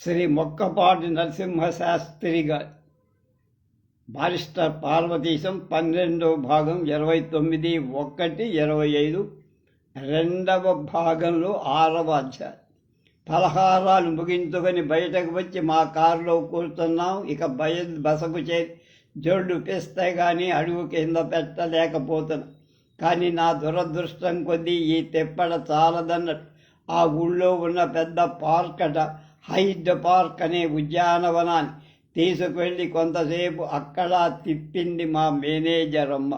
శ్రీ మొక్కపాటి నరసింహశాస్త్రి గారి బారిస్టర్ పార్వతీశం పన్నెండవ భాగం ఇరవై తొమ్మిది ఒకటి ఇరవై ఐదు రెండవ భాగంలో ఆరవ అధ్యాయం. పలహారాలు ముగించుకొని బయటకు వచ్చి మా కారులో కూర్చున్నాం. ఇక బయ బసకు చేరి జోళ్ళు పిస్తే కానీ అడుగు కింద పెట్టలేకపోతున్నా. కానీ నా దురదృష్టం కొద్దీ ఈ తెప్పడ చాలదన్నట్టు ఆ ఊళ్ళో ఉన్న పెద్ద పార్కట హైడ్ పార్క్ అనే ఉద్యానవనాన్ని తీసుకువెళ్ళి కొంతసేపు అక్కడ తిప్పింది మా మేనేజర్ అమ్మ.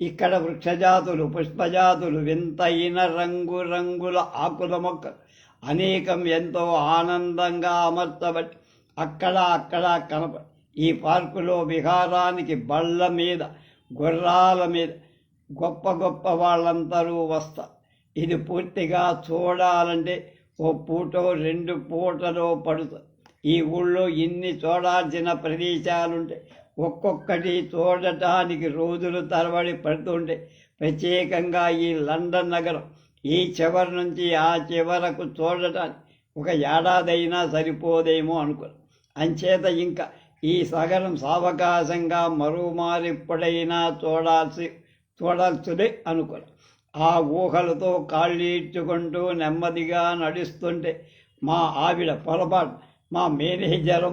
ఇక్కడ వృక్షజాతులు పుష్పజాతులు వింతైన రంగు రంగుల ఆకుల మొక్క అనేకం ఎంతో ఆనందంగా అమర్చబట్టి అక్కడ అక్కడ కనప ఈ పార్కులో విహారానికి బళ్ళ మీద గుర్రాల మీద గొప్ప గొప్ప వాళ్ళందరూ వస్తారు ఇది పూర్తిగా చూడాలంటే ఓ పూటో రెండు పూటలో పడుతా. ఈ ఊళ్ళో ఇన్ని చూడాల్సిన ప్రదేశాలుంటాయి ఒక్కొక్కటి చూడటానికి రోజులు తరబడి పడుతుంటాయి ప్రత్యేకంగా ఈ లండన్ నగరం ఈ చివరి నుంచి ఆ చివరకు చూడటానికి ఒక ఏడాదైనా సరిపోదేమో అనుకున్నాను అంచేత ఇంకా ఈ సగరం సావకాశంగా మరోమారెప్పుడైనా చూడాల్సి చూడాల్సిదే అనుకున్నాను ఆ ఊహలతో కాళ్ళీడ్చుకుంటూ నెమ్మదిగా నడుస్తుంటే మా ఆవిడ పొరపాటు మా మేనేజర్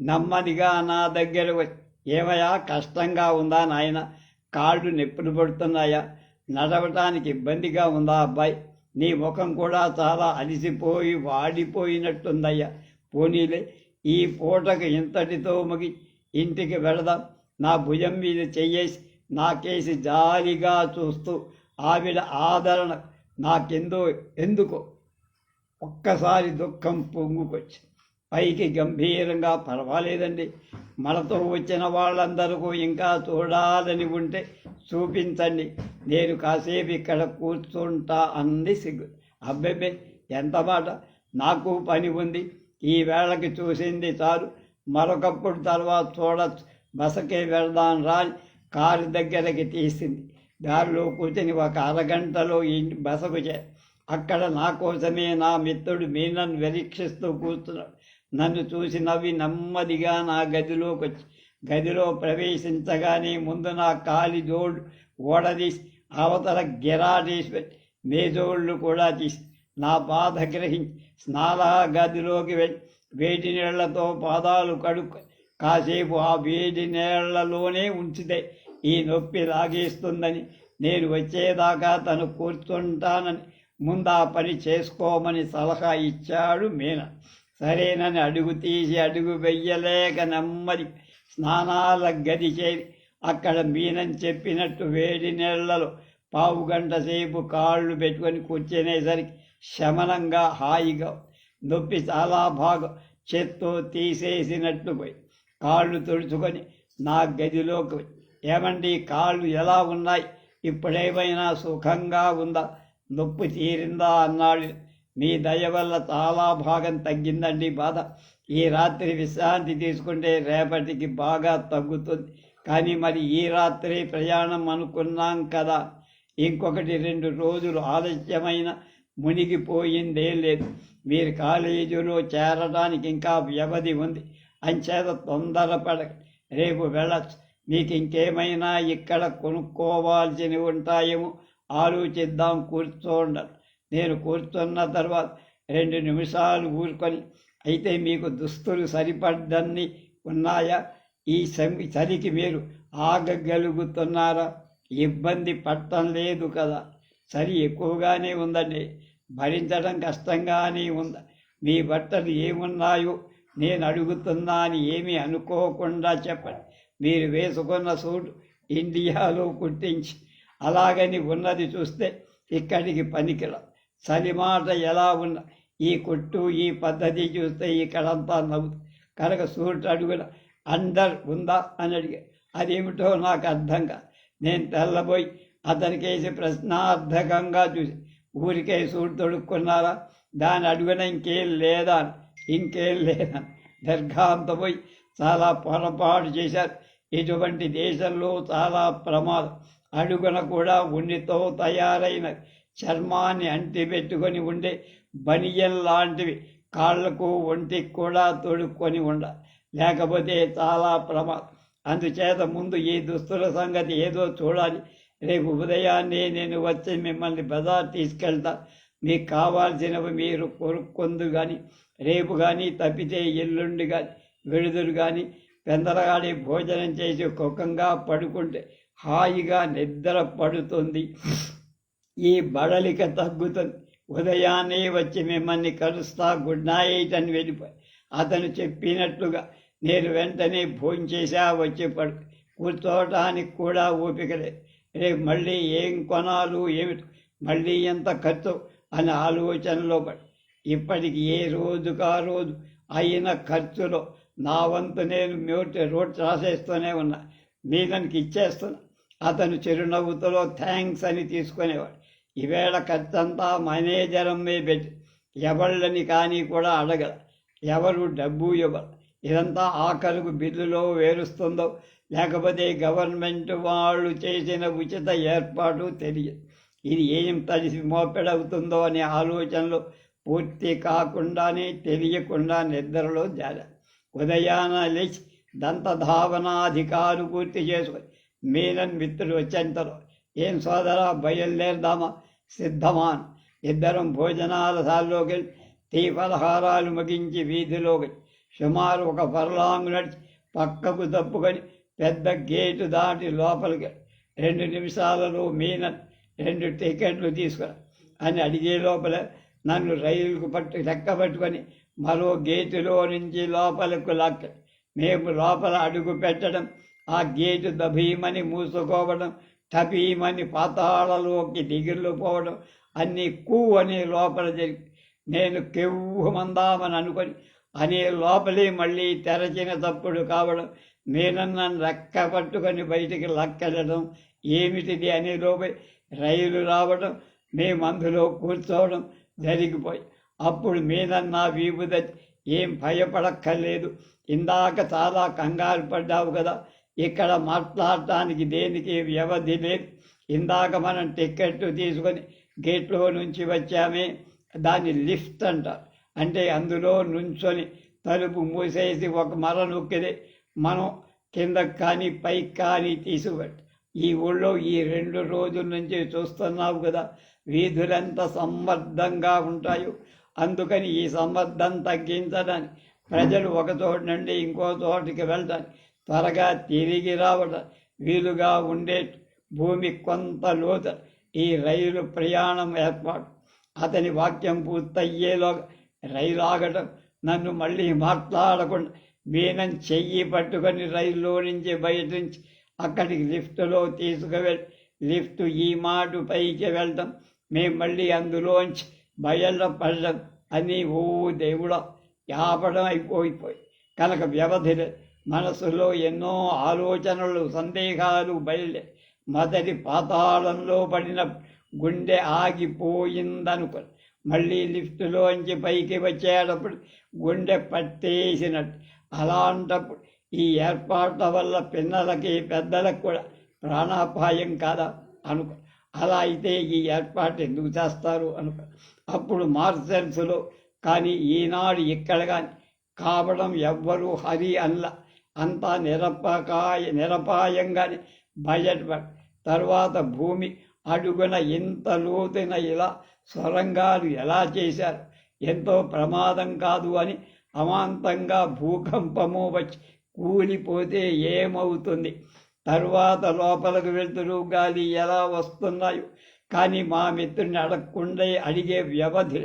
నెమ్మదిగా నా దగ్గర ఏమయా ఏమయ్యా కష్టంగా ఉందా నాయన? కాళ్ళు నొప్పులు పడుతున్నాయా? నడవటానికి ఇబ్బందిగా ఉందా అబ్బాయి? నీ ముఖం కూడా చాలా అలిసిపోయి వాడిపోయినట్టుందయ్యా. పోనీలే ఈ పూటకు ఇంతటితో ముగి ఇంటికి వెళదాం. నా భుజం మీద చెయ్యేసి నాకేసి జాలిగా చూస్తూ ఆవిడ ఆదరణ నాకెందో ఎందుకో ఒక్కసారి దుఃఖం పొంగుకొచ్చి పైకి గంభీరంగా పర్వాలేదండి. మనతో వచ్చిన వాళ్ళందరికీ ఇంకా చూడాలని ఉంటే చూపించండి. నేను కాసేపు ఇక్కడ కూర్చుంటా అంది సిగ్గు. అబ్బెబ్బే ఎంత మాట? నాకు పని ఉంది. ఈ వేళకి చూసింది చాలు. మరొకప్పుడు తర్వాత చూడచ్చు. బసకే వెళదాం రా కారు దగ్గరకి తీసింది. దారిలో కూర్చొని ఒక అరగంటలో ఇంటి బసకు చే అక్కడ నా కోసమే నా మిత్రుడు మీనన్ నిరీక్షిస్తూ కూర్చున్నాడు. నన్ను చూసి నవ్వి నెమ్మదిగా నా గదిలోకి వచ్చి గదిలో ప్రవేశించగానే ముందు నా కాలి జోడు ఓడదీసి అవతల గిరాటేసి మేజోళ్ళు కూడా తీసి నా బాధ గ్రహించి స్నాన గదిలోకి వెళ్ళి వేడి నీళ్ళతో పాదాలు కడుక్కు కాసేపు ఆ వేడి నీళ్ళలోనే ఉంచితే ఈ నొప్పి లాగేస్తుందని నేను వచ్చేదాకా తను కూర్చుంటానని ముందా పని చేసుకోమని సలహా ఇచ్చాడు మీన. సరేనని అడుగు తీసి అడుగు వెయ్యలేక నెమ్మది స్నానాల గది చేరి అక్కడ మీనని చెప్పినట్టు వేడి నీళ్ళలో పావు గంట సేపు కాళ్ళు పెట్టుకొని కూర్చునేసరికి శమనంగా హాయిగా నొప్పి చాలా బాగా చేత్తో తీసేసినట్టు పోయి. కాళ్ళు తుడుచుకొని నా గదిలోకి ఏమండి కాళ్ళు ఎలా ఉన్నాయి? ఇప్పుడేమైనా సుఖంగా ఉందా? నొప్పి తీరిందా అన్నాడు మీ దయ వల్ల చాలా భాగం తగ్గిందండి బాధ. ఈ రాత్రి విశ్రాంతి తీసుకుంటే రేపటికి బాగా తగ్గుతుంది. కానీ మరి ఈ రాత్రి ప్రయాణం అనుకున్నాం కదా. ఇంకొకటి రెండు రోజులు ఆలస్యమైన మునిగిపోయిందేం లేదు. మీరు కాలేజీలో చేరడానికి ఇంకా వ్యవధి ఉంది. అంచేత తొందరపడ రేపు వెళ్ళచ్చు. మీకు ఇంకేమైనా ఇక్కడ కొనుక్కోవాల్సినవి ఉంటాయేమో ఆలోచిద్దాం కూర్చోండి. నేను కూర్చున్న తర్వాత రెండు నిమిషాలు ఊరుకొని అయితే మీకు దుస్తులు సరిపడ్డన్ని ఉన్నాయా? ఈ చలికి మీరు ఆగగలుగుతున్నారా? ఇబ్బంది పట్టం లేదు కదా. చలి ఎక్కువగానే ఉందండి. భరించడం కష్టంగానే ఉంది. మీ బట్టలు ఏమున్నాయో నేను అడుగుతున్నా అని ఏమీ అనుకోకుండా చెప్పండి. మీరు వేసుకున్న సూట్ ఇండియాలో కుట్టించి అలాగని ఉన్నది చూస్తే ఇక్కడికి పనికిరా చలిమాట ఎలా ఉన్న ఈ కుట్టు ఈ పద్ధతి చూస్తే ఇక్కడంతా నవ్వు. కనుక సూట్ అడుగున అండర్ ఉందా అని అడిగా. అదేమిటో నాకు అర్థంగా. నేను తెల్లబోయి అతనికేసి ప్రశ్నార్థకంగా చూసి ఊరికే సూట్ తొడుక్కున్నారా? దాని అడుగున ఇంకేం లేదా? ఇంకేం లేదా? పోయి చాలా పొరపాటు చేశారు. ఇటువంటి దేశంలో చాలా ప్రమాదం అడుగున కూడా ఉన్నితో తయారైన చర్మాన్ని అంటిపెట్టుకొని ఉండే బనియన్ లాంటివి కాళ్ళకు ఒంటికి కూడా తొడుక్కొని ఉండ లేకపోతే చాలా ప్రమాదం అందుచేత ముందు ఈ దుస్తుల సంగతి ఏదో చూడాలి. రేపు ఉదయాన్నే నేను వచ్చి మిమ్మల్ని బజార్ తీసుకెళ్తా. మీకు కావాల్సినవి మీరు కొనుక్కొందు కానీ రేపు కానీ తప్పితే ఎల్లుండి కానీ విడుదలు కానీ పెందరగాడి భోజనం చేసి కుఖంగా పడుకుంటే హాయిగా నిద్ర పడుతుంది. ఈ బడలిక తగ్గుతుంది. ఉదయాన్నే వచ్చి మిమ్మల్ని కలుస్తా గుడ్ నైట్ అని వెళ్ళిపోయి అతను చెప్పినట్లుగా నేను వెంటనే భోంచేసా వచ్చి పడు. కూర్చోవటానికి కూడా ఓపిక లేదు రేపు మళ్ళీ ఏం కొనాలు? ఏమిటి మళ్ళీ ఎంత ఖర్చు? అనే ఆలోచనలో పడి. ఇప్పటికి ఏ రోజుకా రోజు అయిన ఖర్చులో నా వంతు నేను మ్యూట్ రోడ్ రాసేస్తూనే ఉన్నా. మీదనికి ఇచ్చేస్తున్నా. అతను చిరునవ్వుతో థ్యాంక్స్ అని తీసుకునేవాడు. ఈవేళ ఖర్చంతా మేనేజరమ్మే పెట్టి ఎవళ్ళని కానీ కూడా అడగల. ఎవరు డబ్బు ఇవ్వరు ఇదంతా ఆఖరుకు బిల్లులో వేరుస్తుందో లేకపోతే గవర్నమెంట్ వాళ్ళు చేసిన ఉచిత ఏర్పాటు తెలియదు. ఇది ఏం తడిసి మోపెడవుతుందో అనే ఆలోచనలో పూర్తి కాకుండానే తెలియకుండా నిద్రలో జార ఉదయాన లేచి దంతధావనాధికారు పూర్తి చేసుకొని మీనన్ మిత్రుడు వచ్చేంతలో ఏం సోదరా బయలుదేరదామా? సిద్ధమాన్. ఇద్దరం భోజనాల సాల్లోకి వెళ్ళి టీ పలహారాలు ముగించి వీధిలోకి సుమారు ఒక పరలాంగు నడిచి పక్కకు తప్పుకొని పెద్ద గేటు దాటి లోపలికి. రెండు నిమిషాలలో మీనన్ రెండు టికెట్లు తీసుకురా అని అడిగే లోపల నన్ను రైలుకు పట్టు లెక్క పట్టుకొని మరో గేటులో నుంచి లోపలకు లక్క మేము లోపల అడుగు పెట్టడం ఆ గేటు దభీమని మూసుకోవడం తపీమని పాతాళలోకి దిగులు పోవడం అన్నీ కూ అని లోపల జరిగి నేను కెవ్వుమందామని అనుకొని అనే లోపలే మళ్ళీ తెరచిన తప్పుడు కావడం నేనన్న రెక్క పట్టుకొని బయటికి లక్కెళ్ళడం ఏమిటిది అనే లోపే రైలు రావడం మేము అందులో కూర్చోవడం జరిగిపోయి అప్పుడు మీదన్న వీపుద ఏం భయపడక్కర్లేదు. ఇందాక చాలా కంగారు పడ్డావు కదా ఇక్కడ మాట్లాడటానికి దేనికి వ్యవధి లేదు. ఇందాక మనం టికెట్ తీసుకొని గేట్లో నుంచి వచ్చామే. దాన్ని లిఫ్ట్ అంటారు అంటే అందులో నుంచొని తలుపు మూసేసి ఒక మర నొక్కితే మనం కింద కానీ పైకి కానీ తీసుకుపెట్టి ఈ ఊళ్ళో ఈ రెండు రోజుల నుంచి చూస్తున్నావు కదా వీధులెంత సమర్థంగా ఉంటాయో. అందుకని ఈ సంబద్ధం తగ్గించడానికి ప్రజలు ఒక చోటు నుండి ఇంకో చోటికి వెళ్ళడం త్వరగా తిరిగి రావడం వీలుగా ఉండే భూమి కొంత లోత. ఈ రైలు ప్రయాణం ఏర్పాటు. అతని వాక్యం పూర్తయ్యేలోగా రైలు ఆగటం. నన్ను మళ్ళీ మాట్లాడకుండా మీనం చెయ్యి పట్టుకొని రైల్లో నుంచి బయట నుంచి అక్కడికి లిఫ్ట్లో తీసుకువెళ్ళి లిఫ్ట్ ఈ మాటు పైకి వెళ్ళటం మేము మళ్ళీ అందులోంచి బయళ్ళ పడడం అని ఓ దేవుడా యాపడం అయిపోయిపోయి కనుక వ్యవధి మనసులో ఎన్నో ఆలోచనలు సందేహాలు బయలు. మొదటి పాతాళంలో పడిన గుండె ఆగిపోయిందనుకో. మళ్ళీ లిఫ్టులోంచి పైకి వచ్చేటప్పుడు గుండె పట్టేసినట్టు. అలాంటప్పుడు ఈ ఏర్పాట్ల వల్ల పిల్లలకి పెద్దలకు కూడా ప్రాణాపాయం కాదా అనుకో. అలా అయితే ఈ ఏర్పాటు ఎందుకు చేస్తారు అనుకో. అప్పుడు మార్సెల్స్లో కానీ ఈనాడు ఇక్కడ కానీ కావడం ఎవ్వరూ హరి అల్ల అంతా నిరపకాయ నిరపాయంగానే బయటపడ తర్వాత భూమి అడుగున ఇంత లోతున ఇలా సొరంగాలు ఎలా చేశారు? ఎంతో ప్రమాదం కాదు అని అమాంతంగా భూకంపము వచ్చి కూలిపోతే ఏమవుతుంది? తరువాత లోపలికి వెళ్తురు గాలి ఎలా వస్తున్నాయో కానీ మా మిత్రుని అడగకుండా అడిగే వ్యవధి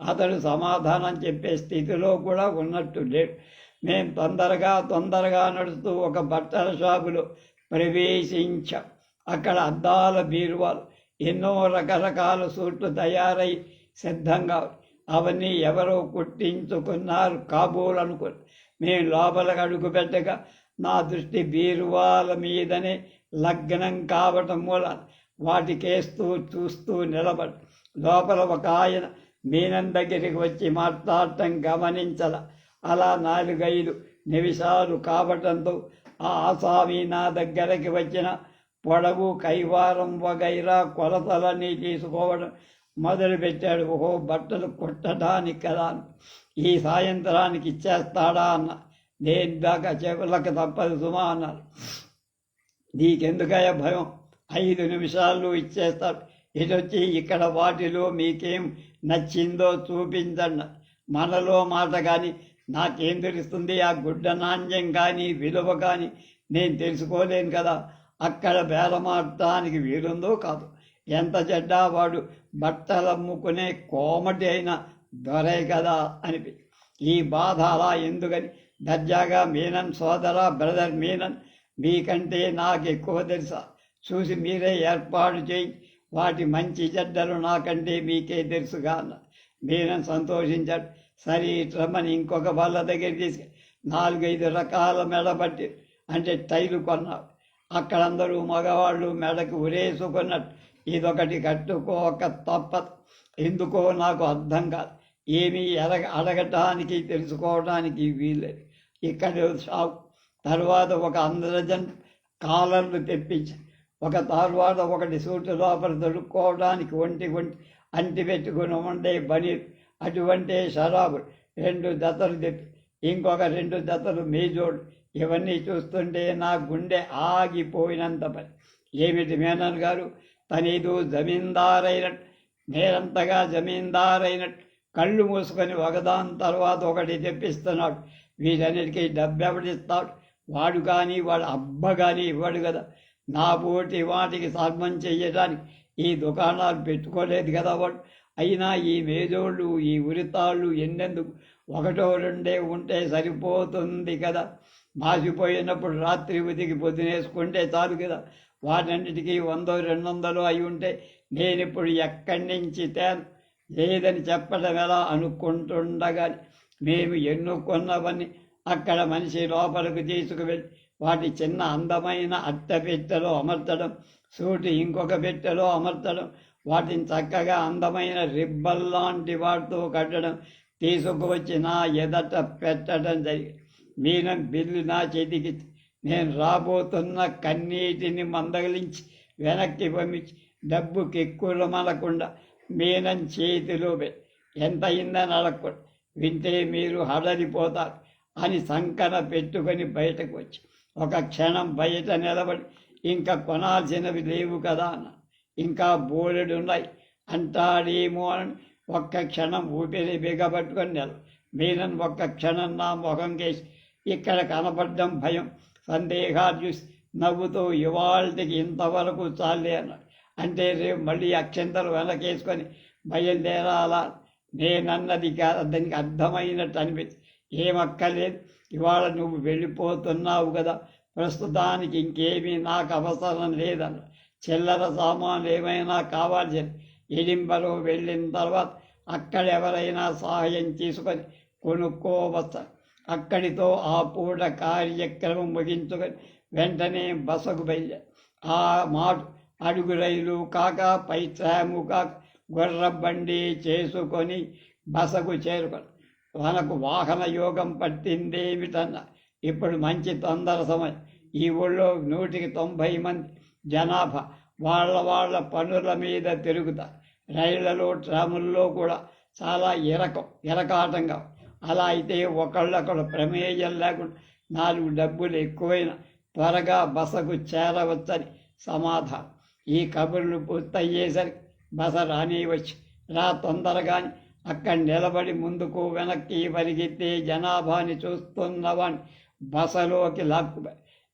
అతడు సమాధానం చెప్పే స్థితిలో కూడా ఉన్నట్టు లేడు మేము తొందరగా తొందరగా నడుస్తూ ఒక బట్టల షాపులో ప్రవేశించాం అక్కడ అద్దాల బీరువాలు ఎన్నో రకరకాల సూట్లు తయారై సిద్ధంగా అవన్నీ ఎవరో కుట్టించుకున్నారు కాబోలు అనుకుని మేము లోపలికి అడుగు పెట్టగా నా దృష్టి బీరువాల మీదనే లగ్నం కావటం మూల వాటికేస్తూ చూస్తూ నిలబడి లోపల ఒక ఆయన మీనం దగ్గరికి వచ్చి మాట్లాడటం గమనించల. అలా నాలుగైదు నిమిషాలు కావటంతో ఆ ఆసామి నా దగ్గరికి వచ్చిన పొడవు కైవారం వగైరా కొలతలన్నీ తీసుకోవడం మొదలుపెట్టాడు. ఓహో బట్టలు కుట్టడానికి కదా అని. ఈ సాయంత్రానికి ఇచ్చేస్తాడా అన్న. దేని దాకా చెవులకు తప్పదు సుమా అన్నారు నీకెందుకయ్యా భయం? ఐదు నిమిషాల్లో ఇచ్చేస్తారు ఇదొచ్చి ఇక్కడ వాటిలో మీకేం నచ్చిందో చూపించండి. మనలో మాట కానీ నాకేం తెలుస్తుంది ఆ గుడ్డ నాణ్యం కానీ విలువ కానీ నేను తెలుసుకోలేను కదా. అక్కడ బేరమాడటానికి వీలుందో కాదు. ఎంత చెడ్డా వాడు బట్టలు అమ్ముకునే కోమటి అయిన దొరే కదా అనిపి ఈ బాధ అలా ఎందుకని? దర్జాగా మీనన్ సోదర బ్రదర్ మీనన్ మీకంటే నాకు ఎక్కువ తెలుసా? చూసి మీరే ఏర్పాటు చేయి. వాటి మంచి చెడ్డలు నాకంటే మీకే తెలుసుగా మీరే సంతోషించాడు. సరే రమ్మని ఇంకొక వాళ్ళ దగ్గర తీసుకు. నాలుగైదు రకాల మెడబట్టి అంటే టైలు కొన్నాడు అక్కడందరూ మగవాళ్ళు మెడకు ఉరేసుకున్నట్టు. ఇదొకటి కట్టుకోక తప్ప ఎందుకో నాకు అర్థం కాదు. ఏమీ ఎరగ అడగటానికి తెలుసుకోవడానికి వీల్లేదు. ఇక్కడ షాప్ తర్వాత ఒక అందరజన్ కాలర్లు తెప్పించాను ఒక తర్వాత ఒకటి సూటు లోపల దొరుకుకోవడానికి ఒంటి ఒంటి అంటి పెట్టుకుని ఉండే బనీర్ అటువంటి షరాబు రెండు జతలు తెప్పి ఇంకొక రెండు జతలు మేజోడు ఇవన్నీ చూస్తుంటే నా గుండె ఆగిపోయినంత పని. ఏమిటి మేనన్ గారు? తనేదో జమీందారైనట్టు నేరంతగా జమీందారైనట్టు కళ్ళు మూసుకొని ఒకదాని తర్వాత ఒకటి తెప్పిస్తున్నాడు. వీటన్నిటికీ డబ్బెవడిస్తాడు? వాడు కానీ వాడు అబ్బ కానీ ఇవ్వడు కదా నా పోటీ వాటికి సర్మం చెయ్యడానికి ఈ దుకాణాలు పెట్టుకోలేదు కదా వాడు. అయినా ఈ మేజోళ్ళు ఈ ఉరితాళ్ళు ఎన్నెందుకు? ఒకటో రెండే ఉంటే సరిపోతుంది కదా. మాసిపోయినప్పుడు రాత్రి ఉతికి పొద్దునేసుకుంటే చాలు కదా. వాటన్నిటికీ వందో రెండు వందలు అయి ఉంటే నేను ఇప్పుడు ఎక్కడి నుంచి తేను? లేదని చెప్పడం ఎలా అనుకుంటుండగా మేము ఎన్నుకున్నవన్నీ అక్కడ మనిషి లోపలికి తీసుకువెళ్ళి వాటి చిన్న అందమైన అట్ట పెట్టెలో అమర్చడం సూటి ఇంకొక పెట్టెలో అమర్చడం వాటిని చక్కగా అందమైన రిబ్బల్లాంటి వాటితో కట్టడం తీసుకువచ్చి నా ఎదట పెట్టడం జరిగింది మీనం బిల్లు నా చేతికి నేను రాబోతున్న కన్నీటిని మందగలించి వెనక్కి పంపించి డబ్బుకి ఎక్కువ మనకుండా మీనం చేతిలో పెట్టి ఎంత అయిందని అడగకూడదు వింటే మీరు హడలిపోతారు అని సంకన పెట్టుకొని బయటకు వచ్చి ఒక క్షణం బయట నిలబడి ఇంకా కొనాల్సినవి లేవు కదా అన్న. ఇంకా బోలెడు ఉన్నాయి అంటాడేమో అని ఒక్క క్షణం ఊపిరి బిగబట్టుకొని నిల మీరని ఒక్క క్షణం నా ముఖం కేసి ఇక్కడ కనపడ్డం భయం సందేహాలు చూసి నవ్వుతూ ఇవాళకి ఇంతవరకు చాలే అన్నాడు. అంటే రేపు మళ్ళీ అక్షంతలు వెనకేసుకొని బయలుదేరాలా? నేనన్నది కాదు దానికి అర్థమైనట్టు అనిపించి ఏమక్కర్లేదు. ఇవాళ నువ్వు వెళ్ళిపోతున్నావు కదా. ప్రస్తుతానికి ఇంకేమీ నాకు అవసరం లేదన్న. చిల్లర సామాన్లు ఏమైనా కావాల్సి ఎడింబలో వెళ్ళిన తర్వాత అక్కడ ఎవరైనా సహాయం తీసుకొని కొనుక్కోవచ్చు. అక్కడితో ఆ పూట కార్యక్రమం ముగించుకొని వెంటనే బసకు బయలు. ఆ మాట అడుగు రైలు కాక పై ట్రాము కాక గుర్ర బండి చేసుకొని బసకు చేరుకొని మనకు వాహన యోగం పట్టిందేమిటన్న ఇప్పుడు మంచి తొందర సమయం. ఈ ఊళ్ళో నూటికి తొంభై మంది జనాభా. వాళ్ళ వాళ్ళ పనుల మీద తిరుగుతారు రైళ్ళలో ట్రాముల్లో కూడా చాలా ఇరకం ఇరకాటంగా. అలా అయితే ఒకళ్ళొకడు ప్రమేయం లేకుండా నాలుగు డబ్బులు ఎక్కువైన త్వరగా బసకు చేరవచ్చని సమాధానం. ఈ కబుర్లు పూర్తయ్యేసరికి బస రానివచ్చు రా తొందరగాని అక్కడ నిలబడి ముందుకు వెనక్కి పరిగెత్తే జనాభాని చూస్తున్నవాణ్ణి బసలోకి లాక్కు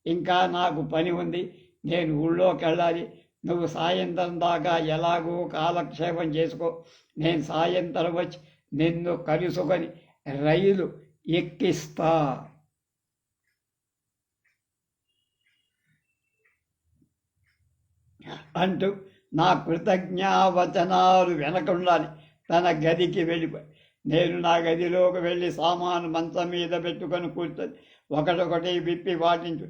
ఇంకా నాకు పని ఉంది నేను ఊళ్ళోకి వెళ్ళాలి. నువ్వు సాయంత్రం దాకా ఎలాగో కాలక్షేపం చేసుకో. నేను సాయంత్రం వచ్చి నిన్ను కలుసుకొని రైలు ఎక్కిస్తా. అంటూ నా కృతజ్ఞావచనాలు వెనకుండాలి. తన గదికి వెళ్ళిపోయి నేను నా గదిలోకి వెళ్ళి సామాను మంచం మీద పెట్టుకొని కూర్చొని ఒకటొకటి విప్పి వాటించు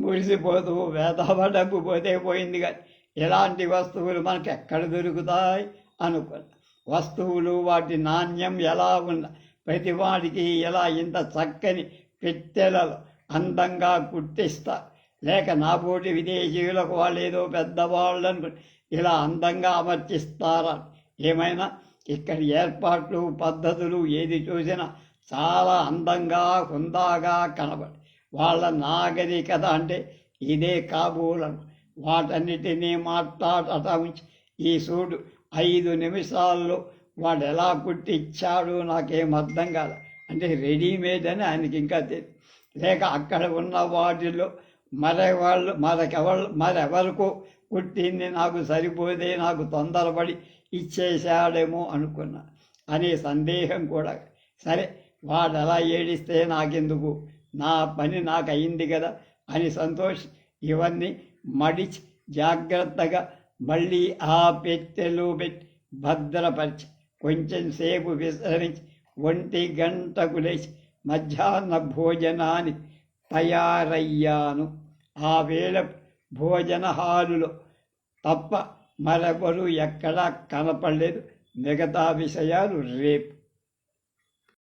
మురిసిపోతూ వేదవ డబ్బు పోతే పోయింది కానీ ఇలాంటి వస్తువులు మనకు ఎక్కడ దొరుకుతాయి అనుకున్నా. వస్తువులు వాటి నాణ్యం ఎలా ఉన్న ప్రతి వాడికి ఇలా ఇంత చక్కని పెట్టెలలో అందంగా కుట్టిస్తా లేక నా పోటీ విదేశీయులకు వాళ్ళు ఏదో పెద్దవాళ్ళు అనుకుని ఇలా అందంగా అమర్చిస్తారా? ఏమైనా ఇక్కడ ఏర్పాట్లు పద్ధతులు ఏది చూసినా చాలా అందంగా హుందాగా కనబడి వాళ్ళ నాగరికత అంటే ఇదే కాబూలను వాటన్నిటినీ మాట్లాడటం ఉంచి ఈ సూడు ఐదు నిమిషాల్లో వాడు ఎలా పుట్టిచ్చాడు నాకేం అర్థం కాదు అంటే రెడీమేడ్ అని ఆయనకి ఇంకా తెలియదు లేక అక్కడ ఉన్న వాటిలో మరెవాళ్ళు మరకెవరు మరెవరికో కుట్టింది నాకు సరిపోదే నాకు తొందరపడి ఇచ్చేసాడేమో అనుకున్నా. అనే సందేహం కూడా. సరే వాడు అలా ఏడిస్తే నాకెందుకు? నా పని నాకు అయింది కదా అని సంతోష్ ఇవన్నీ మడిచి జాగ్రత్తగా మళ్ళీ ఆ పెట్టెలో పెట్టి భద్రపరిచి కొంచెం సేపు విస్తరించి ఒంటి గంటకు లేచి మధ్యాహ్న భోజనాన్ని తయారయ్యాను. ఆ వేళ భోజన హాలులో తప్ప మరెవరు ఎక్కడా కనపడలేదు. మిగతా విషయాలు రేపు